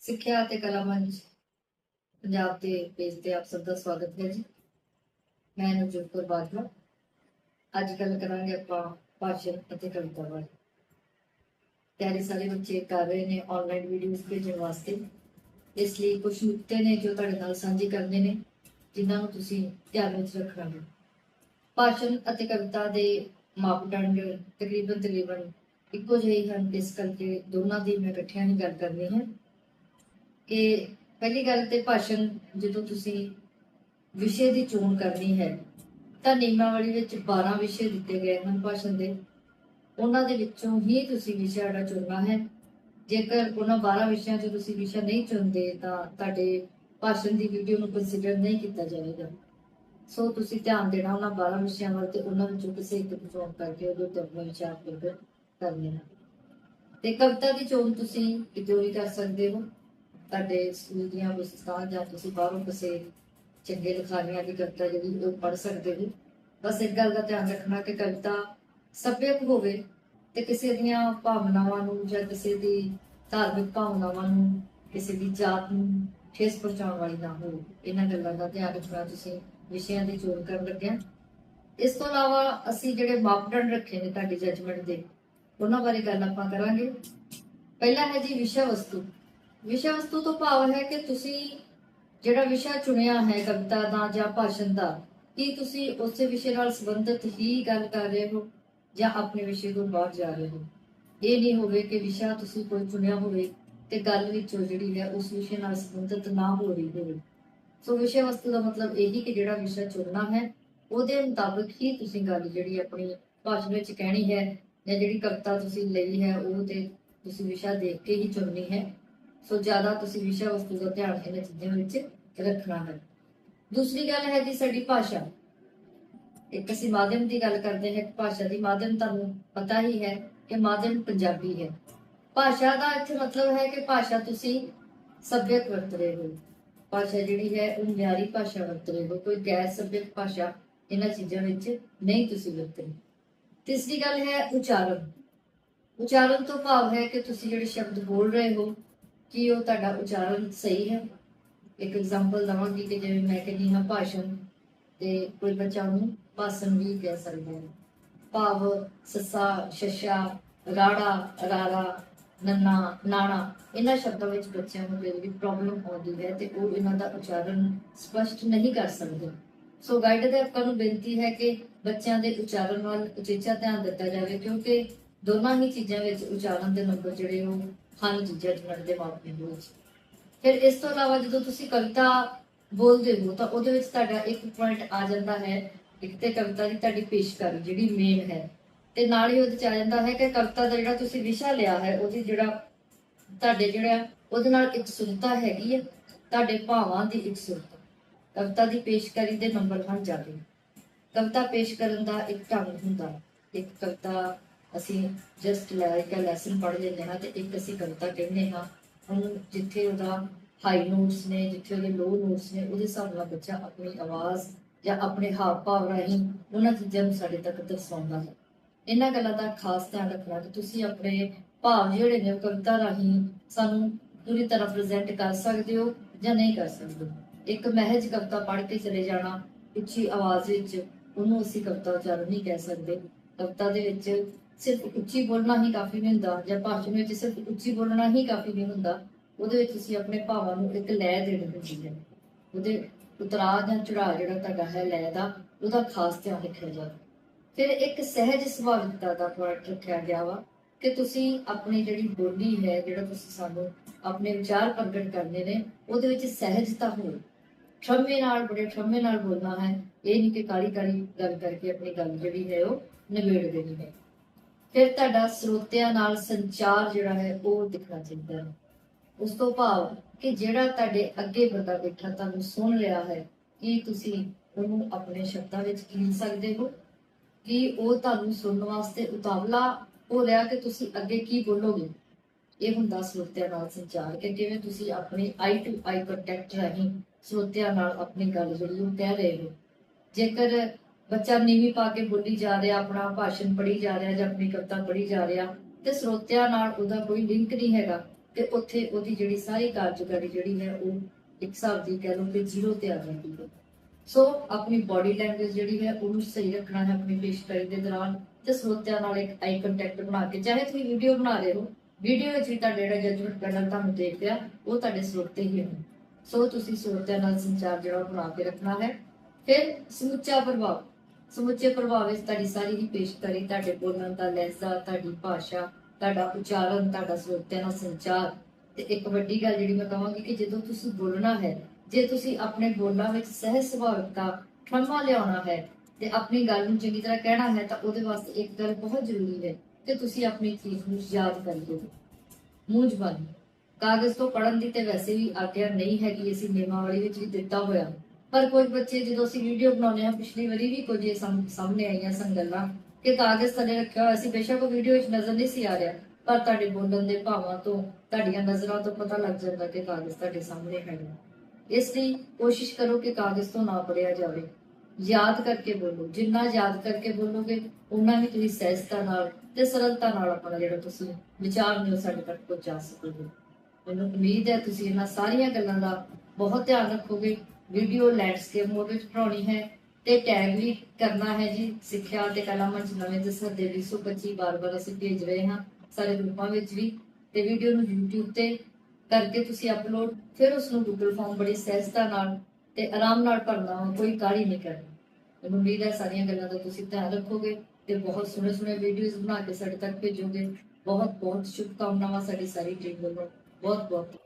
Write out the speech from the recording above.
ਸਿੱਖਿਆ ਅਤੇ ਕਲਾ ਮੰਚ ਪੰਜਾਬ ਦੇ ਪੇਜ ਤੇ ਆਪ ਸਭ ਦਾ ਸਵਾਗਤ ਹੈ ਜੀ। ਮੈਂ ਨਵਜੋਤ ਕੌਰ ਬਾਜਵਾ। ਅੱਜ ਗੱਲ ਕਰਾਂਗੇ ਆਪਾਂ ਭਾਸ਼ਣ ਅਤੇ ਕਵਿਤਾ ਬਾਰੇ। ਪਿਆਰੇ ਸਾਰੇ ਬੱਚੇ ਕਰ ਰਹੇ ਨੇ ਆਨਲਾਈਨ ਵੀਡੀਓਜ਼ ਭੇਜਣ ਵਾਸਤੇ। ਇਸ ਲਈ ਕੁਝ ਨੁਕਤੇ ਨੇ ਜੋ ਤੁਹਾਡੇ ਨਾਲ ਸਾਂਝੇ ਕਰਨੇ ਨੇ, ਜਿਨ੍ਹਾਂ ਨੂੰ ਤੁਸੀਂ ਧਿਆਨ ਵਿੱਚ ਰੱਖਣਾ ਹੈ। ਭਾਸ਼ਣ ਅਤੇ ਕਵਿਤਾ ਦੇ ਮਾਪਦੰਡ ਤਕਰੀਬਨ ਤਕਰੀਬਨ ਇੱਕੋ ਜਿਹੇ ਹਨ। ਇਸ ਕਰਕੇ ਦੋਨਾਂ ਦੀ ਮੈਂ ਇਕੱਠਿਆਂ ਹੀ ਗੱਲ ਕਰਨੀ ਹੈ। ਕਿ ਪਹਿਲੀ ਗੱਲ ਤੇ ਭਾਸ਼ਣ ਜਦੋਂ ਤੁਸੀਂ ਵਿਸ਼ੇ ਦੀ ਚੋਣ ਕਰਨੀ ਹੈ, ਤਾਂ ਨਿਯਮਾਵਲੀ ਵਿੱਚ 12 ਵਿਸ਼ੇ ਦਿੱਤੇ ਗਏ ਹਨ ਭਾਸ਼ਣ ਦੇ। ਉਹਨਾਂ ਦੇ ਵਿੱਚੋਂ ਹੀ ਤੁਸੀਂ ਵਿਸ਼ਾ ਜਿਹੜਾ ਚੁਣਨਾ ਹੈ। ਜੇਕਰ ਉਹਨਾਂ 12 ਵਿਸ਼ਿਆਂ 'ਚੋਂ ਤੁਸੀਂ ਵਿਸ਼ਾ ਨਹੀਂ ਚੁਣਦੇ, ਤਾਂ ਤੁਹਾਡੇ ਭਾਸ਼ਣ ਦੀ ਵੀਡੀਓ ਨੂੰ ਕੰਸੀਡਰ ਨਹੀਂ ਕੀਤਾ ਜਾਵੇਗਾ। ਸੋ ਤੁਸੀਂ ਧਿਆਨ ਦੇਣਾ ਉਹਨਾਂ 12 ਵਿਸ਼ਿਆਂ ਵੱਲ ਤੇ ਉਹਨਾਂ ਵਿੱਚੋਂ ਕਿਸੇ ਇੱਕ ਨੂੰ ਚੋਣ ਕਰਕੇ ਉਹਦੇ ਉੱਤੇ ਆਪਣਾ ਵਿਚਾਰ ਪ੍ਰਗਟ ਕਰ ਲੈਣਾ ਤੇ ਕਵਿਤਾ ਦੀ ਚੋਣ ਤੁਸੀਂ ਕਿਤੇ ਵੀ ਕਰ ਸਕਦੇ ਹੋ। ਤੁਹਾਡੇ ਸਕੂਲ ਦੀਆਂ ਪੁਸਤਕਾਂ ਜਾਂ ਤੁਸੀਂ ਬਾਹਰੋਂ ਕਿਸੇ ਚੰਗੇ ਲਿਖਾਰੀਆਂ ਦੀ ਕਵਿਤਾ ਜਿਹੜੀ ਉਹ ਪੜ੍ਹ ਸਕਦੇ ਹੋ। ਬਸ ਇੱਕ ਗੱਲ ਦਾ ਧਿਆਨ ਰੱਖਣਾ ਕਿ ਕਵਿਤਾ ਸੱਭਿਅਕ ਹੋਵੇ ਤੇ ਕਿਸੇ ਦੀਆਂ ਭਾਵਨਾਵਾਂ ਨੂੰ ਜਾਂ ਕਿਸੇ ਦੀ ਧਾਰਮਿਕ ਭਾਵਨਾਵਾਂ ਨੂੰ, ਕਿਸੇ ਦੀ ਜਾਤ ਨੂੰ ਠੇਸ ਪਹੁੰਚਾਉਣ ਵਾਲੀ ਨਾ ਹੋਵੇ। ਇਹਨਾਂ ਗੱਲਾਂ ਦਾ ਧਿਆਨ ਰੱਖਣਾ ਤੁਸੀਂ ਵਿਸ਼ਿਆਂ ਦੀ ਚੋਣ ਕਰਨ ਲੱਗਿਆ। ਇਸ ਤੋਂ ਇਲਾਵਾ ਅਸੀਂ ਜਿਹੜੇ ਮਾਪਦੰਡ ਰੱਖੇ ਨੇ ਤੁਹਾਡੀ ਜੱਜਮੈਂਟ ਦੇ, ਉਹਨਾਂ ਬਾਰੇ ਗੱਲ ਆਪਾਂ ਕਰਾਂਗੇ। ਪਹਿਲਾ ਹੈ ਜੀ ਵਿਸ਼ਾ ਵਸਤੂ। ਵਿਸ਼ਾ ਵਸਤੂ ਤੋਂ ਭਾਵ ਹੈ ਕਿ ਤੁਸੀਂ ਜਿਹੜਾ ਵਿਸ਼ਾ ਚੁਣਿਆ ਹੈ ਕਵਿਤਾ ਦਾ ਜਾਂ ਭਾਸ਼ਣ ਦਾ, ਕੀ ਤੁਸੀਂ ਉਸੇ ਵਿਸ਼ੇ ਨਾਲ ਸੰਬੰਧਿਤ ਹੀ ਗੱਲ ਕਰ ਰਹੇ ਹੋ ਜਾਂ ਆਪਣੇ ਵਿਸ਼ੇ ਤੋਂ ਬਾਹਰ ਜਾ ਰਹੇ ਹੋ? ਇਹ ਨਹੀਂ ਹੋਵੇ ਕਿ ਵਿਸ਼ਾ ਤੁਸੀਂ ਕੋਈ ਚੁਣਿਆ ਹੋਵੇ ਤੇ ਗੱਲ ਵਿੱਚੋਂ ਜਿਹੜੀ ਹੈ ਉਸ ਵਿਸ਼ੇ ਨਾਲ ਸੰਬੰਧਿਤ ਨਾ ਹੋ ਰਹੀ ਹੋਵੇ। ਸੋ ਵਿਸ਼ੇ ਵਸਤੂ ਦਾ ਮਤਲਬ ਇਹ ਹੀ ਕਿ ਜਿਹੜਾ ਵਿਸ਼ਾ ਚੁਣਨਾ ਹੈ, ਉਹਦੇ ਮੁਤਾਬਕ ਹੀ ਤੁਸੀਂ ਗੱਲ ਜਿਹੜੀ ਆਪਣੀ ਭਾਸ਼ਣ ਵਿੱਚ ਕਹਿਣੀ ਹੈ ਜਾਂ ਜਿਹੜੀ ਕਵਿਤਾ ਤੁਸੀਂ ਲਈ ਹੈ, ਉਹ ਤੇ ਤੁਸੀਂ ਵਿਸ਼ਾ ਦੇਖ ਕੇ ਹੀ ਚੁਣਨੀ ਹੈ। ਸੋ ਜ਼ਿਆਦਾ ਤੁਸੀਂ ਵਿਸ਼ਾ ਵਸਤੂ ਦਾ ਧਿਆਨ ਇਹਨਾਂ ਚੀਜ਼ਾਂ ਵਿੱਚ ਰੱਖਣਾ ਹੈ। ਦੂਸਰੀ ਗੱਲ ਹੈ ਜੀ ਸਾਡੀ ਭਾਸ਼ਾ। ਇੱਕ ਅਸੀਂ ਮਾਧਿਅਮ ਦੀ ਗੱਲ ਕਰਦੇ ਹਾਂ ਭਾਸ਼ਾ ਦੀ। ਮਾਧਿਅਮ ਤੁਹਾਨੂੰ ਪਤਾ ਹੀ ਹੈ ਕਿ ਮਾਧਿਅਮ ਪੰਜਾਬੀ ਹੈ। ਭਾਸ਼ਾ ਦਾ ਇੱਥੇ ਮਤਲਬ ਹੈ ਕਿ ਭਾਸ਼ਾ ਤੁਸੀਂ ਸੱਭਿਅਕ ਵਰਤ ਰਹੇ ਹੋ। ਭਾਸ਼ਾ ਜਿਹੜੀ ਹੈ ਉਹ ਮਿਆਰੀ ਭਾਸ਼ਾ ਵਰਤ ਰਹੇ ਹੋ। ਕੋਈ ਗੈਰ ਸਭਿਅਕ ਭਾਸ਼ਾ ਇਹਨਾਂ ਚੀਜ਼ਾਂ ਵਿੱਚ ਨਹੀਂ ਤੁਸੀਂ ਵਰਤ ਰਹੇ। ਤੀਸਰੀ ਗੱਲ ਹੈ ਉਚਾਰਨ। ਉਚਾਰਨ ਤੋਂ ਭਾਵ ਹੈ ਕਿ ਤੁਸੀਂ ਜਿਹੜੇ ਸ਼ਬਦ ਬੋਲ ਰਹੇ ਹੋ ਕੀ ਉਹ ਤੁਹਾਡਾ ਉਚਾਰਨ ਸਹੀ ਹੈ? ਇੱਕ ਐਗਜ਼ਾਮਪਲ ਦਵਾਂਗੀ ਕਿ ਜਿਵੇਂ ਮੈਂ ਕਹਿੰਦੀ ਹਾਂ ਭਾਸ਼ਣ ਤੇ ਕੋਈ ਬੱਚਾ ਉਹਨੂੰ ਭਾਸ਼ਣ ਵੀ ਕਹਿ ਸਕਦਾ ਹੈ। ਭਾਵ, ਸੱਸਾ, ਸ਼ਸ਼ਾ, ਰਾੜਾ, ਰਾਰਾ, ਨੰਨਾ, ਨਾਣਾ, ਇਹਨਾਂ ਸ਼ਬਦਾਂ ਵਿੱਚ ਬੱਚਿਆਂ ਨੂੰ ਜਿਹੜੀ ਪ੍ਰੋਬਲਮ ਆਉਂਦੀ ਹੈ ਤੇ ਉਹ ਇਹਨਾਂ ਦਾ ਉਚਾਰਨ ਸਪਸ਼ਟ ਨਹੀਂ ਕਰ ਸਕਦੇ। ਸੋ ਗਾਈਡ ਆਪਾਂ ਨੂੰ ਬੇਨਤੀ ਹੈ ਕਿ ਬੱਚਿਆਂ ਦੇ ਉਚਾਰਨ ਵੱਲ ਉਚੇਚਾ ਧਿਆਨ ਦਿੱਤਾ ਜਾਵੇ ਕਿਉਂਕਿ ਦੋਨਾਂ ਹੀ ਚੀਜ਼ਾਂ ਵਿੱਚ ਉਚਾਰਨ ਦੇ ਨੰਬਰ ਜਿਹੜੇ ਉਹ ਹਨ ਜੀ ਜੱਜਮੈਂਟ ਦੇ ਮਾਪੇ ਵਿੱਚ। ਫਿਰ ਇਸ ਤੋਂ ਇਲਾਵਾ ਜਦੋਂ ਤੁਸੀਂ ਕਵਿਤਾ ਬੋਲਦੇ ਹੋ ਤਾਂ ਉਹਦੇ ਵਿੱਚ ਤੁਹਾਡਾ ਇੱਕ ਪੁਆਇੰਟ ਆ ਜਾਂਦਾ ਹੈ, ਇੱਕ ਤੇ ਕਵਿਤਾ ਦੀ ਤੁਹਾਡੀ ਪੇਸ਼ਕਾਰੀ ਜਿਹੜੀ ਮੇਨ ਹੈ। ਤੇ ਨਾਲ ਹੀ ਉਹਦੇ ਚ ਆ ਜਾਂਦਾ ਹੈ ਕਿ ਕਵਿਤਾ ਦਾ ਜਿਹੜਾ ਤੁਸੀਂ ਵਿਸ਼ਾ ਲਿਆ ਹੈ, ਉਹਦੀ ਜਿਹੜਾ ਤੁਹਾਡੇ ਜਿਹੜਾ, ਉਹਦੇ ਨਾਲ ਇੱਕ ਸੁਰਤਾ ਹੈਗੀ ਹੈ ਤੁਹਾਡੇ ਭਾਵਾਂ ਦੀ ਇੱਕ ਸੁਰਤਾ। ਕਵਿਤਾ ਦੀ ਪੇਸ਼ਕਾਰੀ ਦੇ ਨੰਬਰ ਹਨ ਜਾਂਦੇ ਕਵਿਤਾ ਪੇਸ਼ ਕਰਨ ਦਾ ਇੱਕ ਢੰਗ ਹੁੰਦਾ, ਇੱਕ ਕਵਿਤਾ ਅਸੀਂ ਜਸਟ ਲਾਈਕ ਅ ਲੈਸਨ ਪੜ੍ਹ ਲੈਂਦੇ ਹਾਂ ਤੇ ਇੱਕ ਅਸੀਂ ਕਵਿਤਾ ਕਹਿੰਦੇ ਹਾਂ। ਉਹਨੂੰ ਜਿੱਥੇ ਉਹਦਾ ਹਾਈ ਨੋਟਸ ਨੇ, ਜਿੱਥੇ ਉਹਦੇ ਲੋ ਨੋਟਸ ਨੇ, ਉਹਦੇ ਹਿਸਾਬ ਨਾਲ ਬੱਚਾ ਆਪਣੀ ਆਵਾਜ਼ ਜਾਂ ਆਪਣੇ ਹਾਵ ਭਾਵ ਰਾਹੀਂ ਉਹਨਾਂ ਚੀਜ਼ਾਂ ਨੂੰ ਸਾਡੇ ਤੱਕ ਦਰਸਾਉਂਦਾ ਹੈ। ਇਹਨਾਂ ਗੱਲਾਂ ਦਾ ਖਾਸ ਧਿਆਨ ਰੱਖਣਾ ਕਿ ਤੁਸੀਂ ਆਪਣੇ ਭਾਵ ਜਿਹੜੇ ਨੇ ਕਵਿਤਾ ਰਾਹੀਂ ਸਾਨੂੰ ਪੂਰੀ ਤਰ੍ਹਾਂ ਪ੍ਰੈਜ਼ੈਂਟ ਕਰ ਸਕਦੇ ਹੋ ਜਾਂ ਨਹੀਂ ਕਰ ਸਕਦੇ। ਇੱਕ ਮਹਿਜ ਕਵਿਤਾ ਪੜ੍ਹ ਕੇ ਚਲੇ ਜਾਣਾ, ਉੱਚੀ ਆਵਾਜ਼ ਵਿੱਚ, ਉਹਨੂੰ ਅਸੀਂ ਕਵਿਤਾ ਉਚਾਰਨ ਨਹੀਂ ਕਹਿ ਸਕਦੇ। ਕਵਿਤਾ ਦੇ ਵਿੱਚ ਸਿਰਫ ਉੱਚੀ ਬੋਲਣਾ ਹੀ ਕਾਫੀ ਨਹੀਂ ਹੁੰਦਾ, ਜਾਂ ਭਾਸ਼ਣ ਵਿੱਚ ਸਿਰਫ ਉੱਚੀ ਬੋਲਣਾ ਹੀ ਕਾਫੀ ਨਹੀਂ ਹੁੰਦਾ, ਉਹਦੇ ਵਿੱਚ ਤੁਸੀਂ ਆਪਣੇ ਭਾਵਾਂ ਨੂੰ ਇੱਕ ਲੈ ਦੇਣੀ ਹੁੰਦੀ ਹੈ। ਉਹਦੇ ਉਤਰਾਅ ਜਾਂ ਚੜਾਅ ਜਿਹੜਾ ਤੁਹਾਡਾ ਹੈ, ਲੈ ਦਾ, ਉਹਦਾ ਖਾਸ ਧਿਆਨ ਰੱਖਿਆ ਜਾਵੇ। ਫਿਰ ਇੱਕ ਸਹਿਜ ਸੁਭਾਵਿਕਤਾ ਦਾ ਪੁਆਇੰਟ ਰੱਖਿਆ ਗਿਆ ਵਾ ਕਿ ਤੁਸੀਂ ਆਪਣੀ ਜਿਹੜੀ ਬੋਲੀ ਹੈ, ਜਿਹੜਾ ਤੁਸੀਂ ਸਾਨੂੰ ਆਪਣੇ ਵਿਚਾਰ ਪ੍ਰਗਟ ਕਰਨੇ ਨੇ, ਉਹਦੇ ਵਿੱਚ ਸਹਿਜਤਾ ਹੋਵੇ। ਠਰਮੇ ਨਾਲ, ਬੜੇ ਠਰਮੇ ਨਾਲ ਬੋਲਣਾ ਹੈ, ਇਹ ਨਹੀਂ ਕਿ ਕਾਲੀ ਕਾਲੀ ਗੱਲ ਕਰਕੇ ਆਪਣੀ ਗੱਲ ਜਿਹੜੀ ਹੈ ਉਹ ਨਿਬੇੜ ਦੇਣੀ ਹੈ। ਫਿਰ ਤੁਹਾਡਾ ਸਰੋਤਿਆਂ ਨਾਲ ਸੰਚਾਰ ਜਿਹੜਾ ਹੈ, ਉਹ ਦਿਖਣਾ ਚਾਹੀਦਾ ਹੈ। ਉਸ ਤੋਂ ਭਾਵ ਕਿ ਜਿਹੜਾ ਤੁਹਾਡੇ ਅੱਗੇ ਬੰਦਾ ਬੈਠਾ ਤੁਹਾਨੂੰ ਸੁਣ ਰਿਹਾ ਹੈ, ਕੀ ਤੁਸੀਂ ਉਹਨੂੰ ਆਪਣੇ ਸ਼ਬਦਾਂ ਵਿੱਚ ਕੀਲ ਸਕਦੇ ਹੋ? ਕਿ ਉਹ ਤੁਹਾਨੂੰ ਸੁਣਨ ਵਾਸਤੇ ਉਤਾਵਲਾ ਹੋ ਰਿਹਾ ਕਿ ਤੁਸੀਂ ਅੱਗੇ ਕੀ ਬੋਲੋਗੇ? ਇਹ ਹੁੰਦਾ ਸਰੋਤਿਆਂ ਨਾਲ ਸੰਚਾਰ ਕਿ ਕਿਵੇਂ ਤੁਸੀਂ ਆਪਣੇ ਆਈ ਟੂ ਆਈ ਕੰਟੈਕਟ ਰਾਹੀਂ ਸਰੋਤਿਆਂ ਨਾਲ ਆਪਣੀ ਗੱਲ ਜਿਹੜੀ ਉਹ ਕਹਿ ਰਹੇ ਹੋ। ਜੇਕਰ ਬੱਚਾ ਨੀਵੀਂ ਪਾ ਕੇ ਬੋਲੀ ਜਾ ਰਿਹਾ, ਆਪਣਾ ਭਾਸ਼ਣ ਪੜ੍ਹੀ ਜਾ ਰਿਹਾ ਜਾਂ ਆਪਣੀ ਕਵਿਤਾ ਪੜ੍ਹੀ ਜਾ ਰਿਹਾ ਤੇ ਸਰੋਤਿਆਂ ਨਾਲ ਉਹਦਾ ਕੋਈ ਲਿੰਕ ਨਹੀਂ ਹੈਗਾ ਤੇ ਉੱਥੇ ਉਹਦੀ ਜਿਹੜੀ ਸਾਰੀ ਕਾਰਜਕਾਰੀ ਜਿਹੜੀ ਹੈ ਉਹ ਇੱਕ ਹਿਸਾਬ ਦੀ ਕਹਿ ਲਓ ਕਿ ਜ਼ੀਰੋ ਤੇ ਆ ਜਾਂਦੀ ਹੈ। ਸੋ ਆਪਣੀ ਬਾਡੀ ਲੈਂਗੁਏਜ ਜਿਹੜੀ ਹੈ ਉਹਨੂੰ ਸਹੀ ਰੱਖਣਾ ਹੈ ਆਪਣੀ ਪੇਸ਼ਕਾਰੀ ਦੇ ਦੌਰਾਨ ਤੇ ਸਰੋਤਿਆਂ ਨਾਲ ਇੱਕ ਆਈ ਕੰਟੈਕਟ ਬਣਾ ਕੇ, ਚਾਹੇ ਤੁਸੀਂ ਵੀਡੀਓ ਬਣਾ ਰਹੇ ਹੋ ਵੀਡੀਓ ਵਿੱਚ ਤੁਹਾਡਾ ਜਿਹੜਾ ਜਜਮੈਂਟ ਪੈਨਲ ਤੁਹਾਨੂੰ ਦੇਖ ਰਿਹਾ, ਉਹ ਤੁਹਾਡੇ ਸਰੋਤੇ ਹੀ ਹਨ ਸੋ ਤੁਸੀਂ ਸਰੋਤਿਆਂ ਨਾਲ ਸੰਚਾਰ ਜਿਹੜਾ ਬਣਾ ਕੇ ਰੱਖਣਾ ਹੈ। ਫਿਰ ਸਮੁੱਚਾ ਪ੍ਰਭਾਵ। ਸਮੁੱਚੇ ਪ੍ਰਭਾਵ ਵਿੱਚ ਤੁਹਾਡੀ ਸਾਰੀ ਹੀ ਪੇਸ਼ਕਾਰੀ, ਤੁਹਾਡੇ ਬੋਲਣ ਦਾ ਲਹਿਜ਼ਾ, ਤੁਹਾਡੀ ਭਾਸ਼ਾ, ਤੁਹਾਡਾ ਉਚਾਰਨ, ਤੁਹਾਡਾ ਸਰੋਤਿਆਂ ਨਾਲ ਸੰਚਾਰ। ਤੇ ਇੱਕ ਵੱਡੀ ਗੱਲ ਜਿਹੜੀ ਮੈਂ ਕਹਾਂਗੀ ਕਿ ਜਦੋਂ ਤੁਸੀਂ ਬੋਲਣਾ ਹੈ, ਜੇ ਤੁਸੀਂ ਆਪਣੇ ਬੋਲਾਂ ਵਿੱਚ ਸਹਿਜ ਸੁਭਾਵਿਕਤਾ ਠਰਮਾ ਲਿਆਉਣਾ ਹੈ ਤੇ ਆਪਣੀ ਗੱਲ ਨੂੰ ਚੰਗੀ ਤਰ੍ਹਾਂ ਕਹਿਣਾ ਹੈ, ਤਾਂ ਉਹਦੇ ਵਾਸਤੇ ਇੱਕ ਗੱਲ ਬਹੁਤ ਜ਼ਰੂਰੀ ਹੈ ਕਿ ਤੁਸੀਂ ਆਪਣੀ ਚੀਜ਼ ਨੂੰ ਯਾਦ ਕਰੀਏ ਮੂੰਹ ਜ਼ਬਾਨੀ ਕਾਗਜ਼ ਤੋਂ ਪੜਨ ਦੀ ਤੇ ਵੈਸੇ ਵੀ ਆਗਿਆ ਨਹੀਂ ਹੈਗੀ, ਅਸੀਂ ਨਿਯਮਾਵਲੀ ਵਿੱਚ ਵੀ ਦਿੱਤਾ ਹੋਇਆ। ਪਰ ਕੁਝ ਬੱਚੇ ਜਦੋਂ ਅਸੀਂ ਵੀਡੀਓ ਬਣਾਉਂਦੇ ਹਾਂ, ਪਿਛਲੀ ਵਾਰੀ ਵੀ ਕੁਝ ਇਹ ਸਾਹਮਣੇ ਆਈਆਂ ਸਨ ਗੱਲਾਂ ਕਿ ਕਾਗਜ਼ ਥੱਲੇ ਰੱਖਿਆ ਹੋਇਆ ਸੀ। ਬੇਸ਼ੱਕ ਵੀਡੀਓ ਵਿੱਚ ਨਜ਼ਰ ਨਹੀਂ ਸੀ ਆ ਰਿਹਾ, ਪਰ ਤੁਹਾਡੇ ਬੋਲਣ ਦੇ ਭਾਵਾਂ ਤੋਂ, ਤੁਹਾਡੀਆਂ ਨਜ਼ਰਾਂ ਤੋਂ ਪਤਾ ਲੱਗ ਜਾਂਦਾ ਕਿ ਕਾਗਜ਼ ਤੁਹਾਡੇ ਸਾਹਮਣੇ ਹੈਗਾ ਇਸ ਲਈ ਕੋਸ਼ਿਸ਼ ਕਰੋ ਕਿ ਕਾਗਜ਼ ਤੋਂ ਨਾ ਪੜਿਆ ਜਾਵੇ। ਯਾਦ ਕਰਕੇ ਬੋਲੋ। ਜਿੰਨਾ ਯਾਦ ਕਰਕੇ ਬੋਲੋਗੇ ਉਨਾ ਹੀ ਤੁਸੀਂ ਸਹਿਜਤਾ ਨਾਲ ਤੇ ਸਰਲਤਾ ਨਾਲ ਆਪਣਾ ਜਿਹੜਾ ਤੁਸੀਂ ਵਿਚਾਰ ਨੇ ਸਾਡੇ ਤੱਕ ਪਹੁੰਚਾ ਸਕੋਗੇ। ਮੈਨੂੰ ਉਮੀਦ ਹੈ ਤੁਸੀਂ ਇਹਨਾਂ ਸਾਰੀਆਂ ਗੱਲਾਂ ਦਾ ਬਹੁਤ ਧਿਆਨ ਰੱਖੋਗੇ। ਵੀਡੀਓ ਲੈਂਡਸਕੇਪ ਮੋਡ ਬਣਾਉਣੀ ਹੈ ਤੇ ਟੈਗ ਵੀ ਕਰਨਾ ਹੈ ਜੀ। ਸਿੱਖਿਆ ਤੇ ਕਲਾ ਮੰਚ ਨਵੇਂ ਦਸਰ ਦੇ 225 ਬਾਰ-ਬਾਰ ਅਸੀਂ ਭੇਜ ਰਹੇ ਹਾਂ ਸਾਰੇ ਗਰੁੱਪਾਂ ਵਿੱਚ ਵੀ। ਤੇ ਵੀਡੀਓ ਨੂੰ YouTube ਤੇ ਕਰਕੇ ਤੁਸੀਂ ਅਪਲੋਡ ਫਿਰ ਉਸ ਨੂੰ Google ਫਾਰਮ ਬੜੀ ਸਹਿਜਤਾ ਨਾਲ ਤੇ ਆਰਾਮ ਨਾਲ ਭਰਨਾ ਵਾ, ਕੋਈ ਕਾਹਲੀ ਨਹੀਂ ਕਰਨੀ। ਮੈਨੂੰ ਉਮੀਦ ਹੈ ਸਾਰੀਆਂ ਗੱਲਾਂ ਦਾ ਤੁਸੀਂ ਧਿਆਨ ਰੱਖੋਗੇ ਤੇ ਬਹੁਤ ਸੋਹਣੇ ਸੋਹਣੇ ਵੀਡੀਓਜ਼ ਬਣਾ ਕੇ ਸਾਡੇ ਤੱਕ ਭੇਜੋਗੇ। ਬਹੁਤ ਬਹੁਤ ਸ਼ੁਭਕਾਮਨਾਵਾਂ ਸਾਡੀ ਸਾਰੀ ਟੀਮ ਵੱਲੋਂ। ਬਹੁਤ ਬਹੁਤ